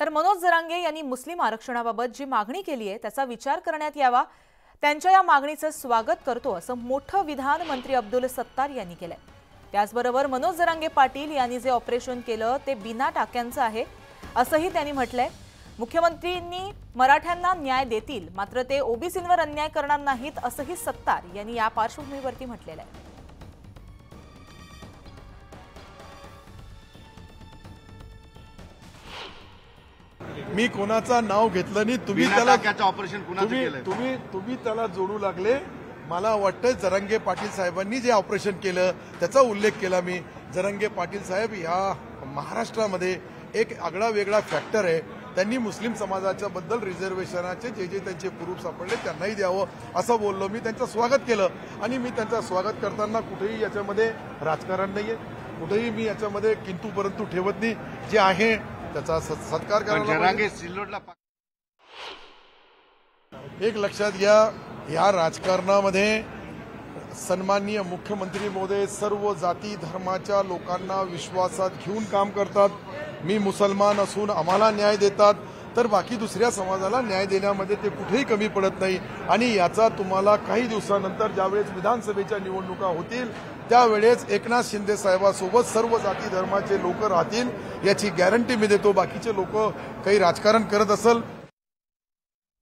तर मनोज जरांगे यांनी मुस्लिम आरक्षणाबाबत जी मागणी केली आहे त्याचा विचार करण्यात यावा. त्यांच्या या मागणीचं स्वागत करतो असं मोठं विधान मंत्री अब्दुल सत्तार यांनी केलंय. त्याचबरोबर मनोज जरांगे पाटील यांनी जे ऑपरेशन केलं ते बिना टाक्यांचं आहे असंही त्यांनी म्हटलंय. मुख्यमंत्रींनी मराठ्यांना न्याय देतील मात्र ते ओबीसींवर अन्याय करणार नाहीत असंही सत्तार यांनी या पार्श्वभूमीवरती म्हटलेलं आहे. मी कोणाचं नाव घेतलं नाही तुम्ही त्याला ऑपरेशन तुम्ही तुम्ही तुम्ही त्याला जोडू लागले. मला वाटतं जरंगे पाटील साहेबांनी जे ऑपरेशन केलं त्याचा उल्लेख केला मी. जरंगे पाटील साहेब या महाराष्ट्रामध्ये एक आगळा वेगळा फॅक्टर आहे. त्यांनी मुस्लिम समाजाच्या बद्दल रिझर्वेशनाचे जे जे त्यांचे प्रूफ सापडले त्यांनाही द्यावं असं बोललो मी. त्यांचं स्वागत केलं. आणि मी त्यांचं स्वागत करताना कुठेही याच्यामध्ये राजकारण नाहीये. कुठेही मी याच्यामध्ये किंतू परंतु ठेवत नाही. जे आहे त्याचा सत्- सत्कार करायला सिल्लोडला एक लक्षात घ्या या राजकारणामध्ये सन्माननीय मुख्यमंत्री महोदय सर्व जाती धर्माच्या लोकांना विश्वासात घेऊन काम करतात. मी मुसलमान असून आम्हाला न्याय देतात. तर बाकी दुसऱ्या समाजाला न्याय देण्यामध्ये ते कुठेही कमी पडत नाही. आणि याचा तुम्हाला काही दिवसानंतर ज्यावेळेस विधानसभेच्या निवडणुका होतील त्यावेळेस एकनाथ शिंदे साहेबांसोबत सर्व जाती धर्माचे लोक राहतील याची गॅरंटी मी देतो. बाकीचे लोक काही राजकारण करत असेल